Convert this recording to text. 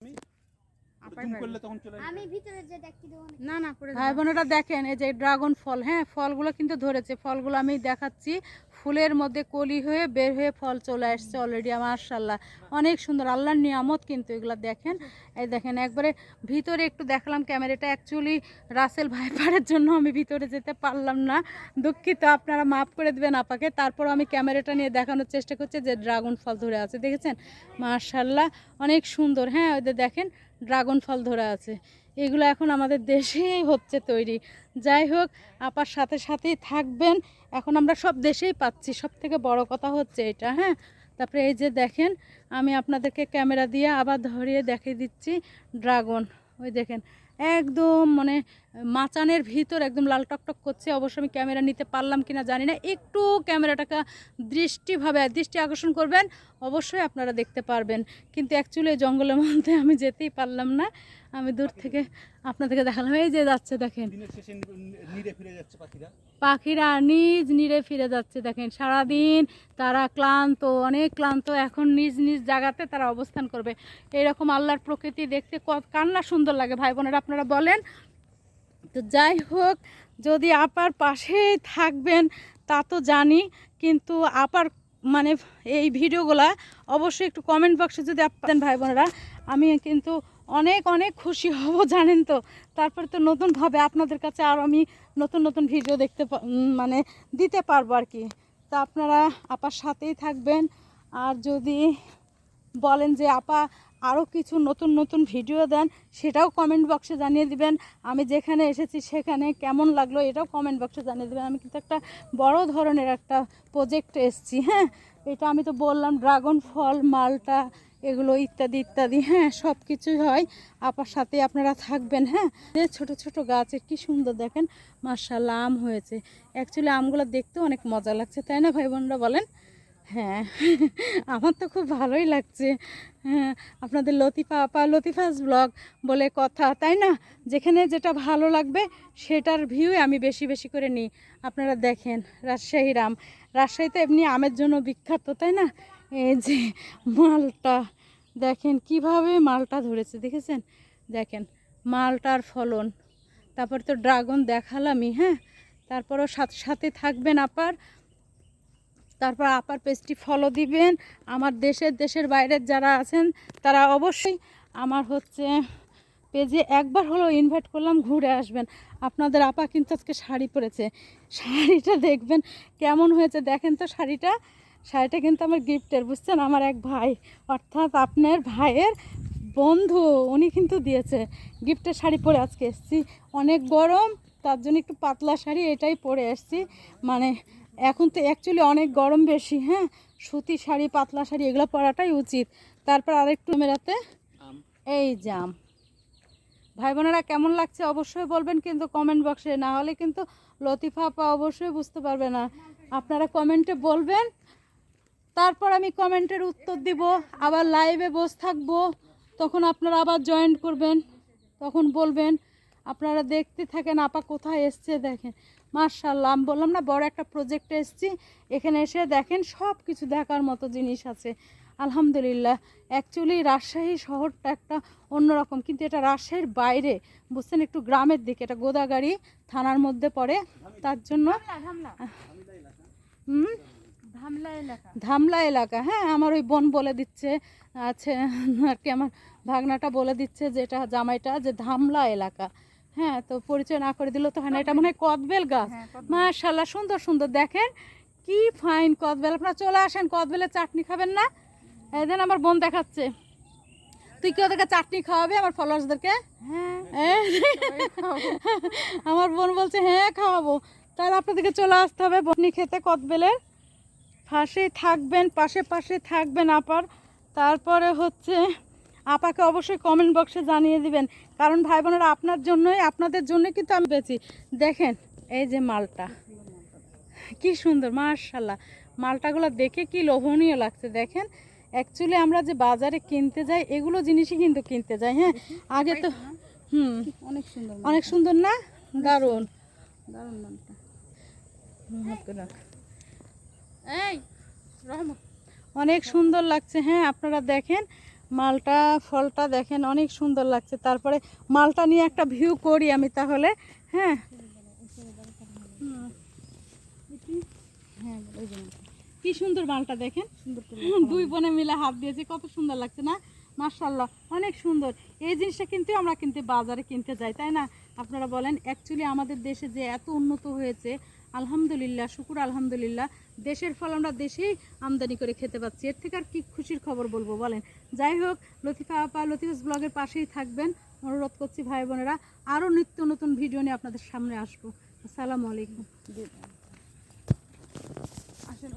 Zoom করলে তখন চলে আমি ভিতরে যে দেখতে দেবো না না না পড়ে ভাই বোনেরা দেখেন এই যে ড্রাগন ফল হ্যাঁ ফলগুলো কিন্তু ধরেছে ফলগুলো আমি দেখাচ্ছি। ফুলের মধ্যে কলি হয়ে বের হয়ে ফল চলে আসছে অলরেডি মার্শাল্লাহ অনেক সুন্দর আল্লাহর নিয়ামত কিন্তু এগুলো দেখেন। এই দেখেন একবারে ভিতরে একটু দেখালাম ক্যামেরাটা। অ্যাকচুয়ালি রাসেল ভাইপারের জন্য আমি ভিতরে যেতে পারলাম না। দুঃখিত আপনারা মাফ করে দেবেন আপাকে। তারপর আমি ক্যামেরাটা নিয়ে দেখানোর চেষ্টা করছি যে ড্রাগন ফল ধরে আছে দেখেছেন? মার্শাল্লাহ অনেক সুন্দর হ্যাঁ ওদের দেখেন ড্রাগন ফল ধরা আছে। এগুলো এখন আমাদের দেশেই হচ্ছে তৈরি। যাই হোক, আপার সাথে সাথেই থাকবেন। এখন আমরা সব দেশেই পাচ্ছি। সব থেকে বড় কথা হচ্ছে এটা হ্যাঁ? তারপরে এই যে দেখেন, আমি আপনাদেরকে ক্যামেরা দিয়ে আবার ধরিয়ে দেখিয়ে দিচ্ছি ড্রাগন। ওই দেখেন, একদম মানে মাচানের ভিতর একদম লাল টকটক করছে। অবশ্য আমি ক্যামেরা নিতে পারলাম কিনা জানি না। একটু ক্যামেরাটাকে দৃষ্টিভাবে দৃষ্টি আকর্ষণ করবেন অবশ্যই আপনারা দেখতে পারবেন। কিন্তু অ্যাকচুয়ালি জঙ্গলের মধ্যে আমি যেতেই পারলাম না। আমি দূর থেকে আপনাদেরকে দেখালাম। এই যে যাচ্ছে দেখেন। নি- পাখিরা নিজ নিরে ফিরে যাচ্ছে দেখেন। সারাদিন তারা ক্লান্ত অনেক ক্লান্ত। এখন নিজ নিজ জায়গাতে তারা অবস্থান করবে। এরকম আল্লাহর প্রকৃতি দেখতে ক- কান্না সুন্দর লাগে। ভাই বোনেরা আপনারা বলেন তো যাই হোক, যদি আপার পাশেই থাকবেন, তা তো জানি, কিন্তু আপার মানে এই ভিডিওগুলা অবশ্যই একটু কমেন্ট বক্সে যদি আপনার ভাই বোনেরা আমি কিন্তু অনেক অনেক খুশি হব, জানেন তো। তারপরে তো নতুনভাবে আপনাদের কাছে আর আমি নতুন নতুন ভিডিও দেখতে মানে দিতে পারব আর কি। তা আপনারা আপার সাথেই থাকবেন। আর যদি বলেন যে, আপা আরও কিছু নতুন নতুন ভিডিও দেন, সেটাও কমেন্ট বক্সে জানিয়ে দিবেন। আমি যেখানে এসেছি সেখানে কেমন লাগল এটাও কমেন্ট বক্সে জানিয়ে দেবেন। আমি কিন্তু একটা বড় ধরনের একটা প্রজেক্টে এসেছি হ্যাঁ? এটা আমি তো বললাম ড্রাগন ফল মালটা, এগুলো ইত্যাদি ইত্যাদি হ্যাঁ? সব কিছুই হয়। আপার সাথে আপনারা থাকবেন হ্যাঁ? এই ছোট ছোট গাছের কি সুন্দর দেখেন মার্শাল্লাহ আম হয়েছে। অ্যাকচুয়ালি আমগুলো দেখতেও অনেক মজা লাগছে, তাই না ভাই বোনরা বলেন? হ্যাঁ আমার তো খুব ভালোই লাগছে। হ্যাঁ আপনাদের লতিফা আপা, লতিফাস ব্লগ বলে কথা, তাই না? যেখানে যেটা ভালো লাগবে সেটার ভিউ আমি বেশি বেশি করে নিই। আপনারা দেখেন রাজশাহীর আম রাজশাহীতে এমনি আমের জন্য বিখ্যাত, তাই না? এই যে মালটা, দেখেন কীভাবে মালটা ধরেছে, দেখেছেন? দেখেন, মালটার ফলন। তারপর তো ড্রাগন দেখালামই হ্যাঁ? তারপরও সাথে সাথে থাকবেন আপার। তারপর আপার পেজটি ফলো দিবেন। আমার দেশের দেশের বাইরের যারা আছেন, তারা অবশ্যই আমার হচ্ছে পেজে একবার হলো ইনভাইট করলাম, ঘুরে আসবেন। আপনাদের আপা কিন্তু আজকে শাড়ি পরেছে। শাড়িটা দেখবেন কেমন হয়েছে। দেখেন তো শাড়িটা। শাড়িটা কিন্তু আমার গিফটের বুঝছেন? আমার এক ভাই, অর্থাৎ আপনার ভাইয়ের বন্ধু, উনি কিন্তু দিয়েছে গিফটের শাড়ি পরে আজকে এসেছি। অনেক গরম, তার জন্য একটু পাতলা শাড়ি এটাই পরে এসেছি। মানে এখন তো অ্যাকচুয়ালি অনেক গরম বেশি হ্যাঁ? সুতি শাড়ি পাতলা শাড়ি এগুলো পরাটাই উচিত। তারপর আরেকটু মেরাতে এই জাম। ভাই বোনেরা কেমন লাগছে? অবশ্যই বলবেন কিন্তু কমেন্ট বক্সে না হলে কিন্তু লতিফা আপা অবশ্যই বুঝতে পারবে না। আপনারা কমেন্টে বলবেন। তারপর আমি কমেন্টের উত্তর দিব। আবার লাইভে বসে থাকব। তখন আপনারা আবার জয়েন করবেন। তখন বলবেন আপনারা দেখতে থাকেন, আপা কোথায় এসছে দেখেন। মার্শাল্লাহ আমি বললাম না, বড় একটা প্রজেক্টে এসেছি। এখানে এসে দেখেন সব কিছু দেখার মতো জিনিস আছে। আলহামদুলিল্লাহ অ্যাকচুয়ালি রাজশাহী শহরটা একটা অন্যরকম, কিন্তু এটা রাজশাহীর বাইরে। বুঝছেন, একটু গ্রামের দিকে, এটা গোদাগাড়ি থানার মধ্যে পড়ে। তার জন্য ধামলা এলাকা হ্যাঁ আমার ওই বোন বলে দিচ্ছে, আছে, আর কি, আমার ভাগনাটা বলে দিচ্ছে যে এটা জামাইটা, যে ধামলা এলাকা। হ্যাঁ তো পরিচয় না করে দিল তো হয় না। এটা মনে হয় কদবেল গাছ। হ্যাঁ। মাশাল্লাহ সুন্দর সুন্দর। দেখেন কি ফাইন কদবেল। আপনারা চলে আসেন কদবেলের চাটনি খাবেন না? দেন আমার বোন দেখাচ্ছে। তুই কি ওদেরকে চাটনি খাওয়াবি আমার ফলোয়ার্সদেরকে? হ্যাঁ আমার বোন বলছে হ্যাঁ খাওয়াবো। তাহলে আপনাদেরকে চলে আসতে হবে বটনি খেতে কদবেলের। পাশে থাকবেন পাশে পাশে থাকবেন আপার। তারপরে হচ্ছে আপাকে অবশ্যই কমেন্ট বক্সে জানিয়ে দিবেন। কারণ ভাই বোনেরা আপনার জন্যই আপনাদের জন্য কিন্তু আমি পেয়েছি দেখেন এই যে মালটা। কি সুন্দর মার্শাল্লাহ মালটাগুলো দেখে কি লোভনীয় লাগছে দেখেন। অ্যাকচুয়ালি আমরা যে বাজারে কিনতে যাই এগুলো জিনিসই কিন্তু কিনতে যাই হ্যাঁ? আগে তো হুম। অনেক সুন্দর অনেক সুন্দর না? দারুণ। দারুণ নামটা এই অনেক সুন্দর লাগছে হ্যাঁ? আপনারা দেখেন মালটা ফলটা দেখেন অনেক সুন্দর লাগছে। তারপরে মালটা নিয়ে একটা ভিউ করি আমি তাহলে হ্যাঁ? হ্যাঁ কি সুন্দর মালটা দেখেন? দুই বোনে মিলে হাত দিয়েছে কত সুন্দর লাগছে না? মার্শাল্লাহ অনেক সুন্দর। এই জিনিসটা কিন্তু আমরা কিন্তু বাজারে কিনতে যাই তাই না? আপনারা বলেন অ্যাকচুয়ালি আমাদের দেশে যে এত উন্নত হয়েছে আলহামদুলিল্লাহ, শুকুর আলহামদুলিল্লাহ। দেশের ফল আমরা দেশেই আমদানি করে খেতে পাচ্ছি। এর থেকে আর কি খুশির খবর বলব বলেন? যাই হোক, লতিফা আপা, লতিফাস ব্লগের পাশেই থাকবেন। অনুরোধ করছি ভাই বোনেরা, আরও নিত্য নতুন ভিডিও নিয়ে আপনাদের সামনে আসব। আসসালামু আলাইকুম। আসেন